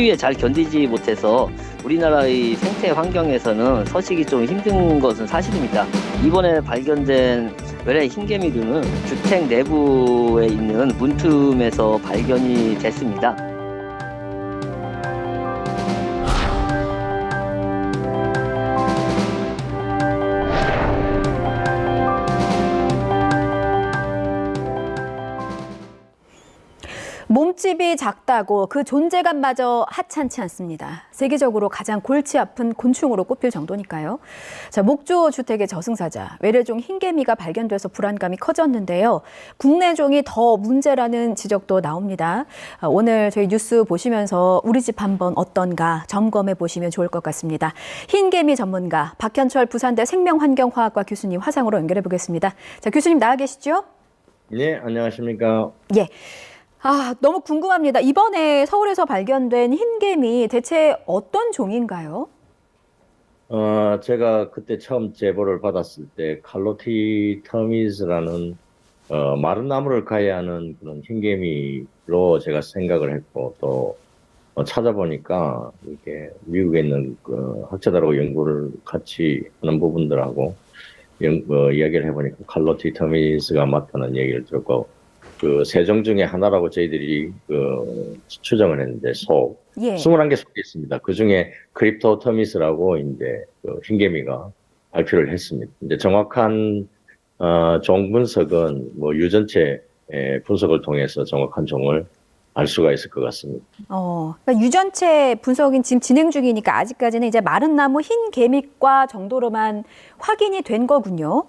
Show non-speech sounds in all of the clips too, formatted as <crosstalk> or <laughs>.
추위에 잘 견디지 못해서 우리나라의 생태 환경에서는 서식이 좀 힘든 것은 사실입니다. 이번에 발견된 외래 흰개미류는 주택 내부에 있는 문틈에서 발견이 됐습니다. 집이 작다고 그 존재감마저 하찮지 않습니다. 세계적으로 가장 골치 아픈 곤충으로 꼽힐 정도니까요. 자, 목조 주택의 저승사자 외래종 흰개미가 발견돼서 불안감이 커졌는데요. 국내 종이 더 문제라는 지적도 나옵니다. 아, 오늘 저희 뉴스 보시면서 우리 집 한번 어떤가 점검해 보시면 좋을 것 같습니다. 흰개미 전문가 박현철 부산대 생명환경화학과 교수님 화상으로 연결해 보겠습니다. 자, 교수님 나와 계시죠? 네, 안녕하십니까. 예. 아, 너무 궁금합니다. 이번에 서울에서 발견된 흰개미 대체 어떤 종인가요? 어, 제가 그때 처음 제보를 받았을 때 칼로티 터미즈라는 어, 마른 나무를 가해하는 그런 흰개미로 제가 생각을 했고 또 어, 찾아보니까 이렇게 미국에 있는 그 학자들하고 연구를 같이 하는 부분들하고 연, 어, 이야기를 해보니까 칼로티 터미즈가 맞다는 얘기를 들었고 그 세종 중에 하나라고 저희들이 그 추정을 했는데 속 예. 21개 속에 있습니다. 그 중에 크립토 터미스라고 이제 그 흰개미가 발표를 했습니다. 이제 정확한 어, 종 분석은 뭐 유전체 의 분석을 통해서 정확한 종을 알 수가 있을 것 같습니다. 어, 그러니까 유전체 분석이 지금 진행 중이니까 아직까지는 이제 마른 나무 흰 개미과 정도로만 확인이 된 거군요.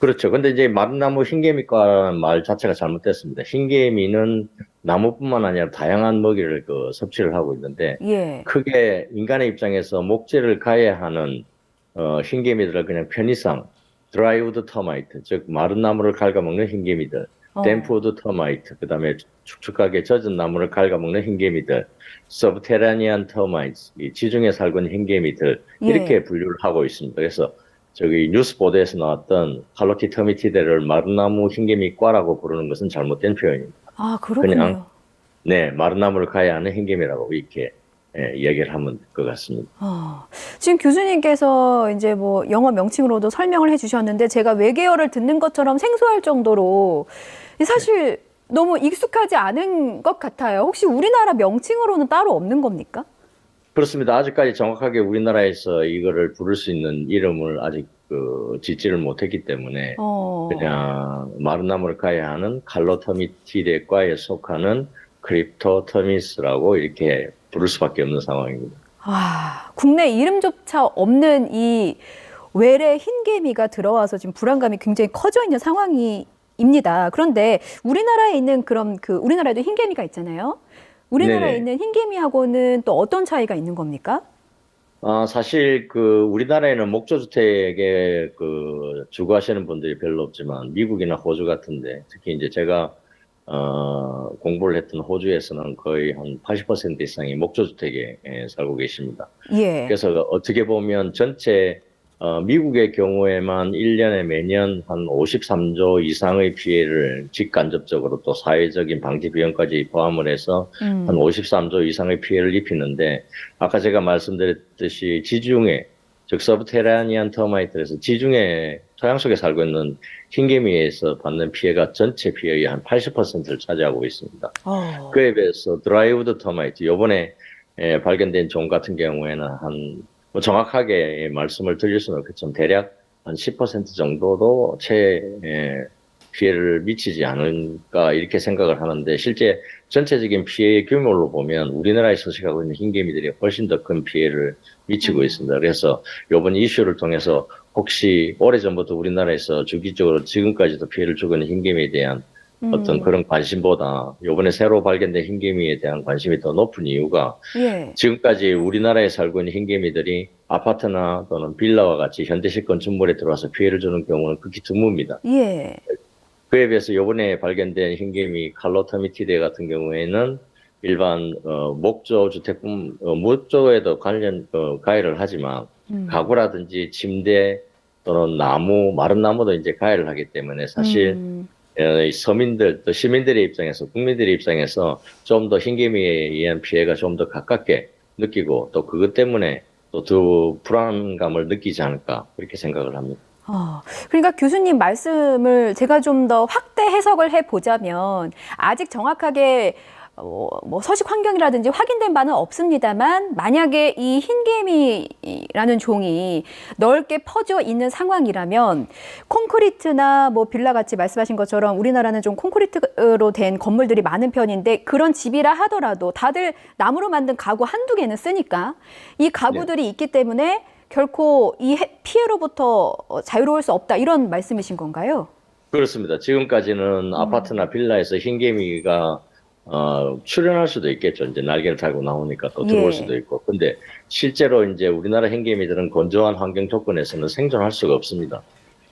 그렇죠. 근데 이제 마른나무 흰개미과 말 자체가 잘못됐습니다. 흰개미는 나무뿐만 아니라 다양한 먹이를 그 섭취를 하고 있는데 예. 크게 인간의 입장에서 목재를 가해하는 어, 흰개미들을 그냥 편의상 드라이우드 터마이트, 즉 마른 나무를 갉아먹는 흰개미들, 어. 댐프우드 터마이트, 그 다음에 축축하게 젖은 나무를 갉아먹는 흰개미들, 서브테라니안 터마이트, 이 지중해 살고 있는 흰개미들 예. 이렇게 분류를 하고 있습니다. 그래서 저기 뉴스 보도에서 나왔던 칼로티 터미티데를 마른 나무 흰개미과라고 부르는 것은 잘못된 표현입니다. 아, 그렇군요. 그냥 네, 마른 나무를 가해하는 흰개미라고 이렇게 예, 이야기를 하면 될 것 같습니다. 어, 지금 교수님께서 이제 뭐 영어 명칭으로도 설명을 해주셨는데 제가 외계어를 듣는 것처럼 생소할 정도로 사실 너무 익숙하지 않은 것 같아요. 혹시 우리나라 명칭으로는 따로 없는 겁니까? 그렇습니다. 아직까지 정확하게 우리나라에서 이거를 부를 수 있는 이름을 아직 그 짓지를 못했기 때문에 어, 그냥 마른 나무를 가해하는 칼로터미티데과에 속하는 크립토터미스라고 이렇게 부를 수밖에 없는 상황입니다. 아, 국내 이름조차 없는 이 외래 흰개미가 들어와서 지금 불안감이 굉장히 커져 있는 상황입니다. 그런데 우리나라에 있는 그런 그 우리나라에도 흰개미가 있잖아요. 우리나라에 네네. 있는 흰개미하고는 또 어떤 차이가 있는 겁니까? 아, 사실 그 우리나라에는 목조주택에 그 주거하시는 분들이 별로 없지만 미국이나 호주 같은데 특히 이제 제가 어, 공부를 했던 호주에서는 거의 한 80% 이상이 목조주택에 예, 살고 계십니다. 예. 그래서 어떻게 보면 전체 어, 미국의 경우에만 1년에 매년 한 53조 이상의 피해를 직간접적으로 또 사회적인 방지 비용까지 포함을 해서 음. 한 53조 이상의 피해를 입히는데 아까 제가 말씀드렸듯이 지중해 즉 서브테라니안 터마이트에서 지중해 토양 속에 살고 있는 흰개미에서 받는 피해가 전체 피해의 한 80%를 차지하고 있습니다. 어. 그에 비해서 드라이우드 터마이트 요번에 에, 발견된 종 같은 경우에는 한 뭐 정확하게 말씀을 드릴 수는 없겠지만 대략 한 10% 정도도 채 에, 피해를 미치지 않을까 이렇게 생각을 하는데 실제 전체적인 피해의 규모로 보면 우리나라에 서식하고 있는 흰개미들이 훨씬 더 큰 피해를 미치고 음. 있습니다. 그래서 이번 이슈를 통해서 혹시 오래전부터 우리나라에서 주기적으로 지금까지도 피해를 주고 있는 흰개미에 대한 어떤 음. 그런 관심보다 이번에 새로 발견된 흰개미에 대한 관심이 더 높은 이유가 예. 지금까지 우리나라에 살고 있는 흰개미들이 아파트나 또는 빌라와 같이 현대식 건축물에 들어와서 피해를 주는 경우는 극히 드뭅니다. 예. 그에 비해서 이번에 발견된 흰개미 칼로터미티데 같은 경우에는 일반 어, 목조 주택뿐 어, 목조에도 관련 어, 가해를 하지만 음. 가구라든지 침대 또는 나무 마른 나무도 이제 가해를 하기 때문에 사실 음. 어, 이 서민들 또 시민들의 입장에서 국민들의 입장에서 좀 더 흰개미에 의한 피해가 좀 더 가깝게 느끼고 또 그것 때문에 또 더 불안감을 느끼지 않을까 그렇게 생각을 합니다. 어, 그러니까 교수님 말씀을 제가 좀 더 확대 해석을 해 보자면 아직 정확하게 어, 뭐 서식 환경이라든지 확인된 바는 없습니다만 만약에 이 흰개미라는 종이 넓게 퍼져 있는 상황이라면 콘크리트나 뭐 빌라 같이 말씀하신 것처럼 우리나라는 좀 콘크리트로 된 건물들이 많은 편인데 그런 집이라 하더라도 다들 나무로 만든 가구 한두 개는 쓰니까 이 가구들이 있기 때문에 결코 이 해- 피해로부터 어, 자유로울 수 없다 이런 말씀이신 건가요? 그렇습니다. 지금까지는 아파트나 빌라에서 흰개미가 어, 출현할 수도 있겠죠. 이제 날개를 달고 나오니까 또 들어올 예. 수도 있고. 근데 실제로 이제 우리나라 흰개미들은 건조한 환경 조건에서는 생존할 수가 없습니다.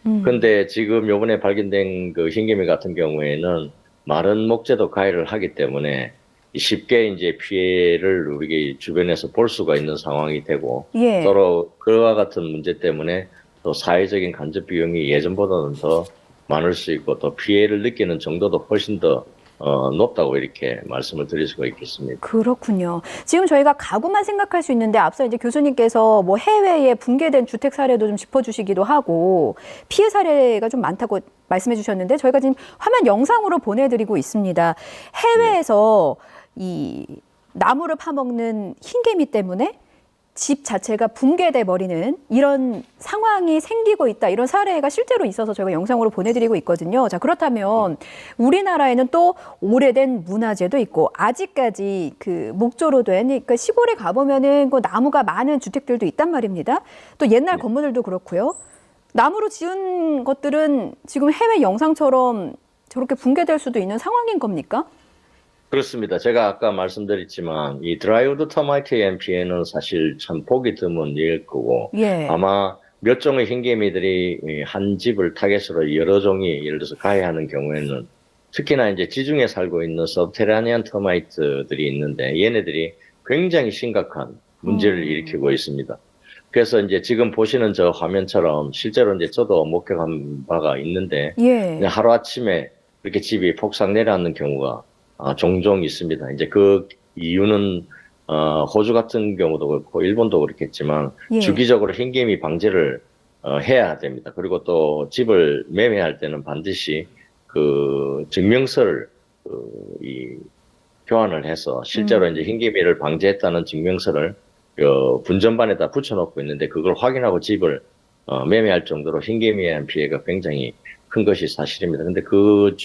음. 근데 지금 요번에 발견된 그 흰개미 같은 경우에는 마른 목재도 가해를 하기 때문에 쉽게 이제 피해를 우리 주변에서 볼 수가 있는 상황이 되고 예. 서로 그와 같은 문제 때문에 또 사회적인 간접 비용이 예전보다는 더 많을 수 있고 또 피해를 느끼는 정도도 훨씬 더 어, 높다고 이렇게 말씀을 드릴 수가 있겠습니다. 그렇군요. 지금 저희가 가구만 생각할 수 있는데 앞서 이제 교수님께서 뭐 해외에 붕괴된 주택 사례도 좀 짚어주시기도 하고 피해 사례가 좀 많다고 말씀해 주셨는데 저희가 지금 화면 영상으로 보내드리고 있습니다. 해외에서 이 나무를 파먹는 흰개미 때문에 집 자체가 붕괴돼 버리는 이런 상황이 생기고 있다. 이런 사례가 실제로 있어서 저희가 영상으로 보내드리고 있거든요. 자, 그렇다면 우리나라에는 또 오래된 문화재도 있고 아직까지 그 목조로 된 그러니까 시골에 가보면은 그 나무가 많은 주택들도 있단 말입니다. 또 옛날 네. 건물들도 그렇고요. 나무로 지은 것들은 지금 해외 영상처럼 저렇게 붕괴될 수도 있는 상황인 겁니까? 그렇습니다. 제가 아까 말씀드렸지만 이 드라이우드 터마이트에 의한 피해는 사실 참 보기 드문 일 거고 예. 아마 몇 종의 흰개미들이 이한 집을 타겟으로 여러 종이 예를 들어서 가해하는 경우에는 특히나 이제 지중해 살고 있는 서브테라니안 터마이트들이 있는데 얘네들이 굉장히 심각한 문제를 음. 일으키고 있습니다. 그래서 이제 지금 보시는 저 화면처럼 실제로 이제 저도 목격한 바가 있는데 예. 그냥 하루 아침에 이렇게 집이 폭삭 내려앉는 경우가 아, 종종 있습니다. 이제 그 이유는 어, 호주 같은 경우도 그렇고 일본도 그렇겠지만 예. 주기적으로 흰개미 방제를 어, 해야 됩니다. 그리고 또 집을 매매할 때는 반드시 그 증명서를 그, 이 교환을 해서 실제로 음. 이제 흰개미를 방제했다는 증명서를 어, 분전반에다 붙여놓고 있는데 그걸 확인하고 집을 어, 매매할 정도로 흰개미에 의한 피해가 굉장히 큰 것이 사실입니다. 근데 그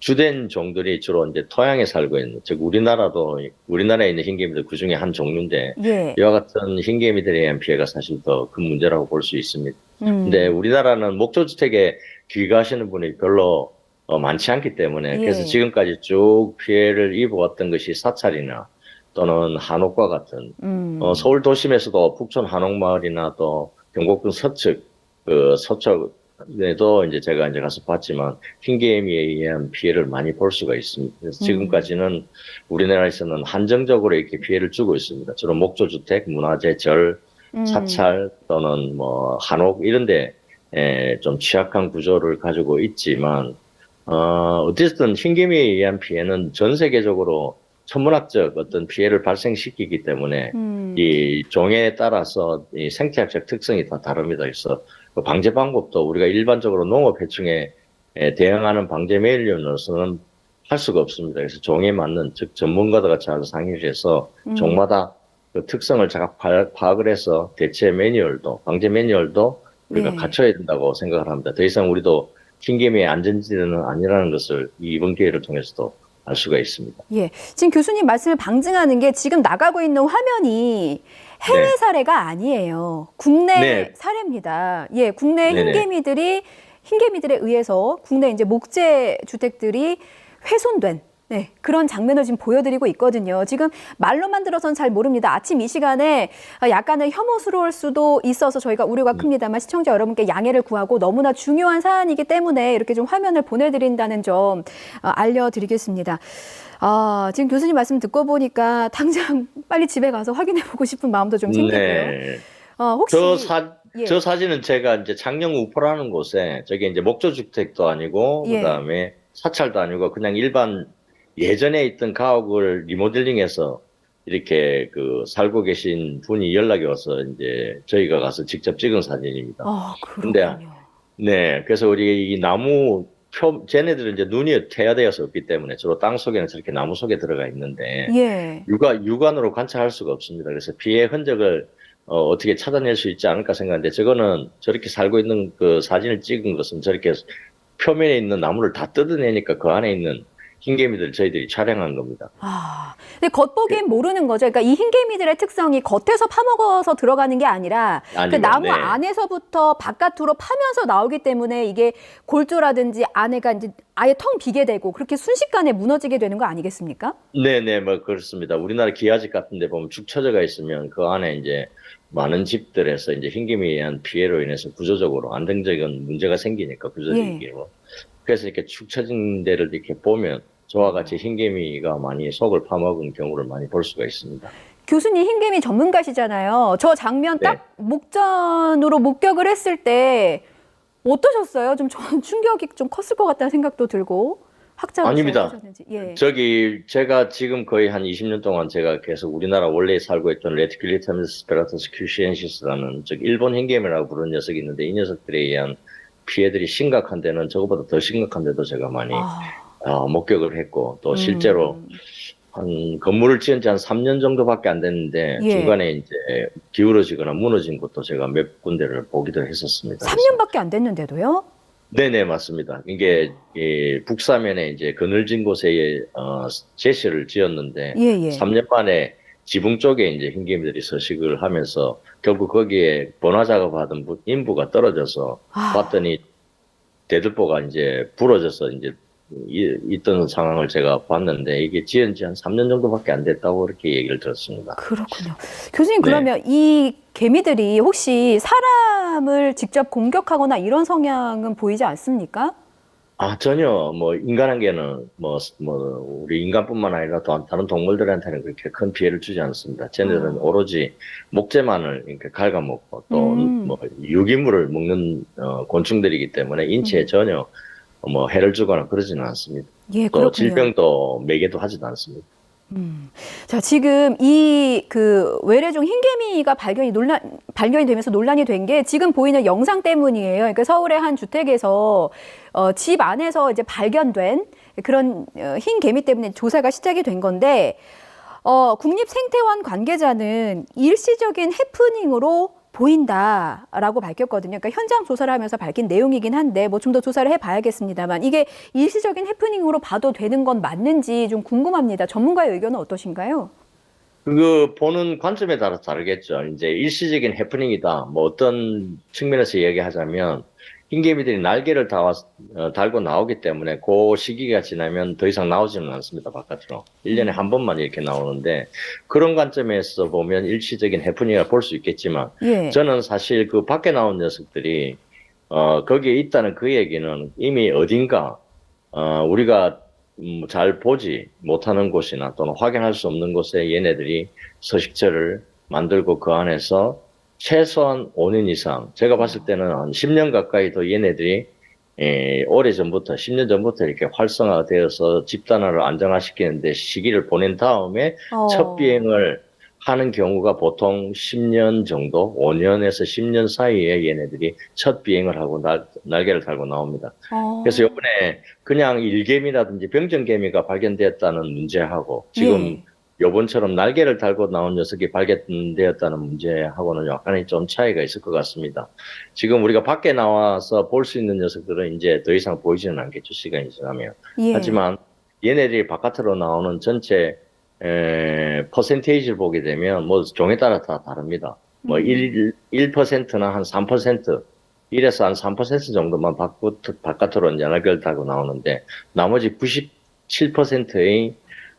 주- 주된 종들이 주로 이제 토양에 살고 있는, 즉 우리나라도 우리나라에 있는 흰개미들 그 중에 한 종류인데 예. 이와 같은 흰개미들에 의한 피해가 사실 더 큰 문제라고 볼 수 있습니다. 음. 근데 우리나라는 목조 주택에 귀가하시는 분이 별로 어, 많지 않기 때문에 예. 그래서 지금까지 쭉 피해를 입어왔던 것이 사찰이나 또는 한옥과 같은 음. 어, 서울 도심에서도 북촌 한옥마을이나 또 경복궁 서측 그 서쪽 에도 이제 제가 이제 가서 봤지만 흰개미에 의한 피해를 많이 볼 수가 있습니다. 그래서 음. 지금까지는 우리나라에서는 한정적으로 이렇게 피해를 주고 있습니다. 주로 목조주택, 문화재, 절, 음. 사찰 또는 뭐 한옥 이런데 에, 좀 취약한 구조를 가지고 있지만 어, 어쨌든 흰개미에 의한 피해는 전 세계적으로 천문학적 어떤 피해를 발생시키기 때문에 음. 이 종에 따라서 이 생태학적 특성이 다 다릅니다. 그래서 그 방제 방법도 우리가 일반적으로 농업 해충에 에, 대응하는 방제 메뉴로서는 할 수가 없습니다. 그래서 종에 맞는 즉 전문가들과 잘 상의를 해서 음. 종마다 그 특성을 잘 파- 파악을 해서 대체 매뉴얼도 방제 매뉴얼도 우리가 네. 갖춰야 된다고 생각을 합니다. 더 이상 우리도 흰개미의 안전지대는 아니라는 것을 이번 기회를 통해서도 알 수가 있습니다. 예. 지금 교수님 말씀을 방증하는 게 지금 나가고 있는 화면이 해외 네. 사례가 아니에요. 국내 네. 사례입니다. 예, 국내 네네. 흰개미들이 흰개미들에 의해서 국내 이제 목재 주택들이 훼손된 네, 그런 장면을 지금 보여드리고 있거든요. 지금 말로만 들어서는 잘 모릅니다. 아침 이 시간에 약간은 혐오스러울 수도 있어서 저희가 우려가 큽니다만 시청자 여러분께 양해를 구하고 너무나 중요한 사안이기 때문에 이렇게 좀 화면을 보내드린다는 점 어, 알려드리겠습니다. 아, 지금 교수님 말씀 듣고 보니까 당장 <laughs> 빨리 집에 가서 확인해 보고 싶은 마음도 좀 생기고요. 네. 어, 혹시 저 사, 예. 저 사진은 제가 이제 창녕 우포라는 곳에 저게 이제 목조 주택도 아니고 예. 그다음에 사찰도 아니고 그냥 일반 예전에 있던 가옥을 리모델링해서 이렇게 그 살고 계신 분이 연락이 와서 이제 저희가 가서 직접 찍은 사진입니다. 아, 그렇군요. 네, 그래서 우리 이 나무 표, 쟤네들은 이제 눈이 태야되어서 없기 때문에 주로 땅 속에는 저렇게 나무 속에 들어가 있는데 예. 육안, 육안으로 관찰할 수가 없습니다. 그래서 피해 흔적을 어, 떻게 찾아낼 수 있지 않을까 생각하는데 저거는 저렇게 살고 있는 그 사진을 찍은 것은 저렇게 표면에 있는 나무를 다 뜯어내니까 그 안에 있는 흰개미들 저희들이 촬영한 겁니다. 아, 근데 겉보기엔 모르는 거죠. 그러니까 이 흰개미들의 특성이 겉에서 파먹어서 들어가는 게 아니라 그 아니면, 나무 네. 안에서부터 바깥으로 파면서 나오기 때문에 이게 골조라든지 안에가 이제 아예 텅 비게 되고 그렇게 순식간에 무너지게 되는 거 아니겠습니까? 네 네, 뭐 그렇습니다. 우리나라 기아집 같은 데 보면 축 처져가 있으면 그 안에 이제 많은 집들에서 이제 흰개미에 의한 피해로 인해서 구조적으로 안정적인 문제가 생기니까 구조적인 예. 경 우. 그래서 이렇게 축 처진 데를 이렇게 보면 저와 같이 흰개미가 많이 속을 파먹은 경우를 많이 볼 수가 있습니다. 교수님 흰개미 전문가시잖아요. 저 장면 네. 딱 목전으로 목격을 했을 때 어떠셨어요? 좀 저는 <laughs> 충격이 좀 컸을 것 같다는 생각도 들고 학자로서 아닙니다. 어떠셨는지. 예. 저기 제가 지금 거의 한 20년 동안 제가 계속 우리나라 원래 살고 있던 레티큘리타미스 스페라토스 큐시엔시스라는 즉 일본 흰개미라고 부르는 녀석이 있는데 이 녀석들에 의한 피해들이 심각한 데는 저거보다 더 심각한 데도 제가 많이 아, 어, 목격을 했고 또 실제로 음. 한 건물을 지은 지 한 3년 정도밖에 안 됐는데 예. 중간에 이제 기울어지거나 무너진 것도 제가 몇 군데를 보기도 했었습니다. 3년밖에 안 됐는데도요? 네네 맞습니다. 이게 이 북사면에 이제 그늘진 곳에 어, 제시를 지었는데 예, 예. 3년 만에 지붕 쪽에 이제 흰개미들이 서식을 하면서 결국 거기에 번화 작업하던 분- 인부가 떨어져서 아, 봤더니 대들보가 이제 부러져서 이제 이- 있던 상황을 제가 봤는데 이게 지은 지 한 3년 정도밖에 안 됐다고 그렇게 얘기를 들었습니다. 그렇군요. 교수님 네. 그러면 이 개미들이 혹시 사람을 직접 공격하거나 이런 성향은 보이지 않습니까? 아 전혀 뭐 인간에게는 뭐, 뭐 우리 인간뿐만 아니라 또 다른 동물들한테는 그렇게 큰 피해를 주지 않습니다. 쟤네들은 음. 오로지 목재만을 이렇게 갉아먹고 또 음. 뭐 유기물을 먹는 어, 곤충들이기 때문에 인체에 음. 전혀 뭐 해를 주거나 그러지는 않습니다. 예, 또 그렇군요. 질병도 매개도 하지도 않습니다. 음. 자, 지금 이 그 외래종 흰개미가 발견이 논란 발견이 되면서 논란이 된 게 지금 보이는 영상 때문이에요. 그러니까 서울의 한 주택에서 어, 집 안에서 이제 발견된 그런 어, 흰개미 때문에 조사가 시작이 된 건데 어, 국립생태원 관계자는 일시적인 해프닝으로 보인다라고 밝혔거든요. 그러니까 현장 조사를 하면서 밝힌 내용이긴 한데 뭐 좀 더 조사를 해봐야겠습니다만 이게 일시적인 해프닝으로 봐도 되는 건 맞는지 좀 궁금합니다. 전문가의 의견은 어떠신가요? 그 보는 관점에 따라 다르겠죠. 이제 일시적인 해프닝이다. 뭐 어떤 측면에서 이야기하자면 흰개미들이 날개를 다 어, 달고 나오기 때문에 그 시기가 지나면 더 이상 나오지는 않습니다. 바깥으로. 1년에 한 번만 이렇게 나오는데 그런 관점에서 보면 일시적인 해프닝이라 볼수 있겠지만 예. 저는 사실 그 밖에 나온 녀석들이 어 거기에 있다는 그 얘기는 이미 어딘가 어 우리가 음, 잘 보지 못하는 곳이나 또는 확인할 수 없는 곳에 얘네들이 서식처를 만들고 그 안에서 최소한 5년 이상 제가 봤을 때는 한 10년 가까이 더 얘네들이 에, 오래 전부터 10년 전부터 이렇게 활성화되어서 집단화를 안정화시키는데 시기를 보낸 다음에 어. 첫 비행을 하는 경우가 보통 10년 정도, 5년에서 10년 사이에 얘네들이 첫 비행을 하고 날, 날개를 달고 나옵니다. 어. 그래서 이번에 그냥 일개미라든지 병정개미가 발견되었다는 문제하고 지금 예. 요번처럼 날개를 달고 나온 녀석이 발견되었다는 문제하고는 약간의 좀 차이가 있을 것 같습니다. 지금 우리가 밖에 나와서 볼 수 있는 녀석들은 이제 더 이상 보이지는 않겠죠, 시간이 지나면. 예. 하지만 얘네들이 바깥으로 나오는 전체 에, 퍼센테이지를 보게 되면 뭐 종에 따라 다 다릅니다. 뭐 음. 1, 1%나 한 3%, 1에서 한 3% 정도만 바깥, 바깥으로 날개를 달고 나오는데 나머지 97%의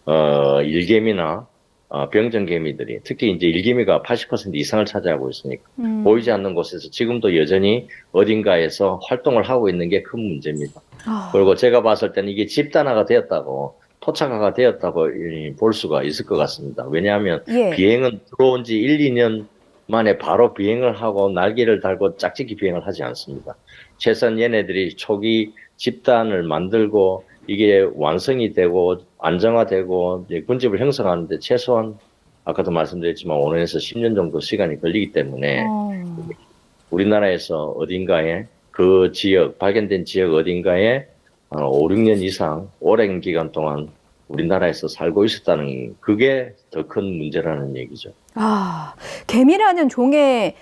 어, 일개미나 어, 병정개미들이 특히 이제 일개미가 80% 이상을 차지하고 있으니까 음. 보이지 않는 곳에서 지금도 여전히 어딘가에서 활동을 하고 있는 게 큰 문제입니다. 아. 그리고 제가 봤을 때는 이게 집단화가 되었다고 토착화가 되었다고 이, 볼 수가 있을 것 같습니다. 왜냐하면 예. 비행은 들어온 지 1, 2년 만에 바로 비행을 하고 날개를 달고 짝짓기 비행을 하지 않습니다. 최소한 얘네들이 초기 집단을 만들고 이게 완성이 되고 안정화되고 군집을 형성하는데 최소한 아까도 말씀드렸지만 5년에서 10년 정도 시간이 걸리기 때문에 어. 우리나라에서 어딘가에 그 지역 발견된 지역 어딘가에 한 5, 6년 이상 오랜 기간 동안 우리나라에서 살고 있었다는 그게 더 큰 문제라는 얘기죠. 아, 개미라는 종의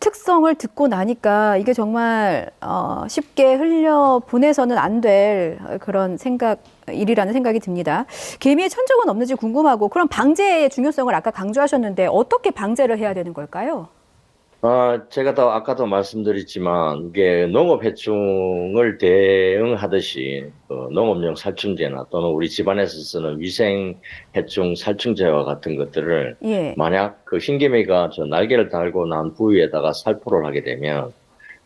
특성을 듣고 나니까 이게 정말 어, 쉽게 흘려 보내서는 안 될 그런 생각 일이라는 생각이 듭니다. 개미의 천적은 없는지 궁금하고 그럼 방제의 중요성을 아까 강조하셨는데 어떻게 방제를 해야 되는 걸까요? 아, 제가 더 아까도 말씀드렸지만 이게 농업 해충을 대응하듯이 그 농업용 살충제나 또는 우리 집안에서 쓰는 위생 해충 살충제와 같은 것들을 예. 만약 그 흰개미가 저 날개를 달고 난 부위에다가 살포를 하게 되면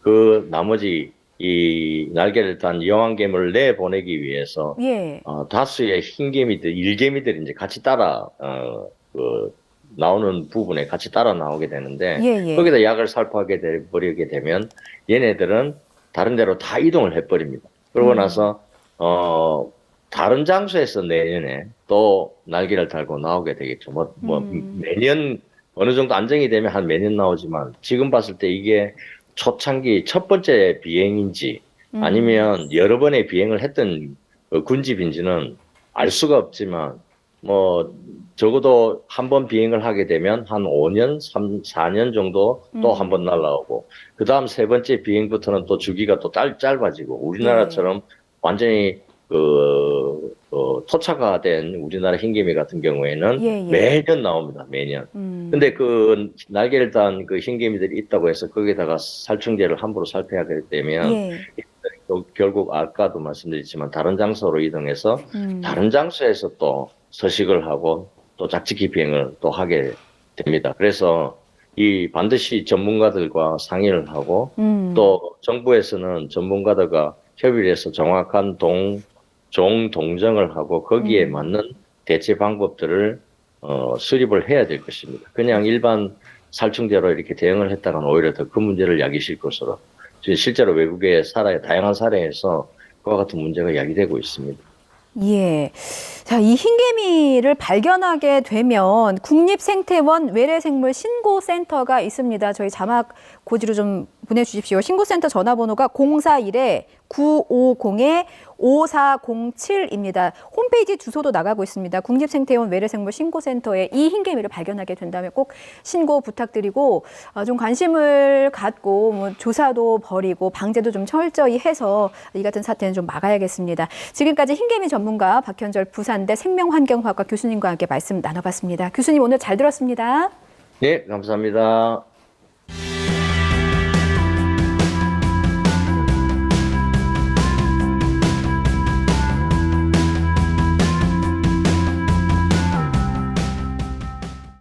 그 나머지 이 날개를 단 여왕개미를 내 보내기 위해서 예. 어, 다수의 흰개미들, 일개미들이 이제 같이 따라 어, 그 나오는 부분에 같이 따라 나오게 되는데 예, 예. 거기다 약을 살포하게 돼 버리게 되면 얘네들은 다른 데로 다 이동을 해버립니다. 그러고 음. 나서 어 다른 장소에서 내년에 또 날개를 달고 나오게 되겠죠. 뭐, 뭐 음. 매년 어느 정도 안정이 되면 한 매년 나오지만 지금 봤을 때 이게 초창기 첫 번째 비행인지 음. 아니면 여러 번의 비행을 했던 그 군집인지는 알 수가 없지만 뭐 적어도 한 번 비행을 하게 되면 한 5년, 3, 4년 정도 또 음. 한번 날라오고 그 다음 세 번째 비행부터는 또 주기가 또 짧, 짧아지고 우리나라처럼 완전히 그 어, 토착화 된 우리나라 흰개미 같은 경우에는 예, 예. 매년 나옵니다. 매년. 음. 근데 그 날개를 단 그 흰개미들이 있다고 해서 거기다가 살충제를 함부로 살포하게 되면 예. 또 결국 아까도 말씀드렸지만 다른 장소로 이동해서 음. 다른 장소에서 또 서식을 하고 또 작지기 비행을 또 하게 됩니다. 그래서 이 반드시 전문가들과 상의를 하고 음. 또 정부에서는 전문가들과 협의를 해서 정확한 동, 종 동정을 하고 거기에 음. 맞는 대체 방법들을 어, 수립을 해야 될 것입니다. 그냥 일반 살충제로 이렇게 대응을 했다가는 오히려 더큰 문제를 야기실 것으로 실제로 외국의 사례, 다양한 사례에서 그와 같은 문제가 야기되고 있습니다. 예. 자, 이 흰개미를 발견하게 되면 국립생태원 외래생물 신고센터가 있습니다. 저희 자막 고지로 좀 보내주십시오. 신고센터 전화번호가 041에 950에 5407입니다. 홈페이지 주소도 나가고 있습니다. 국립생태원 외래생물 신고센터에 이 흰개미를 발견하게 된다면 꼭 신고 부탁드리고 어, 좀 관심을 갖고 뭐 조사도 벌이고 방제도 좀 철저히 해서 이 같은 사태는 좀 막아야겠습니다. 지금까지 흰개미 전문가 박현절 부산대 생명환경학과 교수님과 함께 말씀 나눠봤습니다. 교수님 오늘 잘 들었습니다. 네, 감사합니다.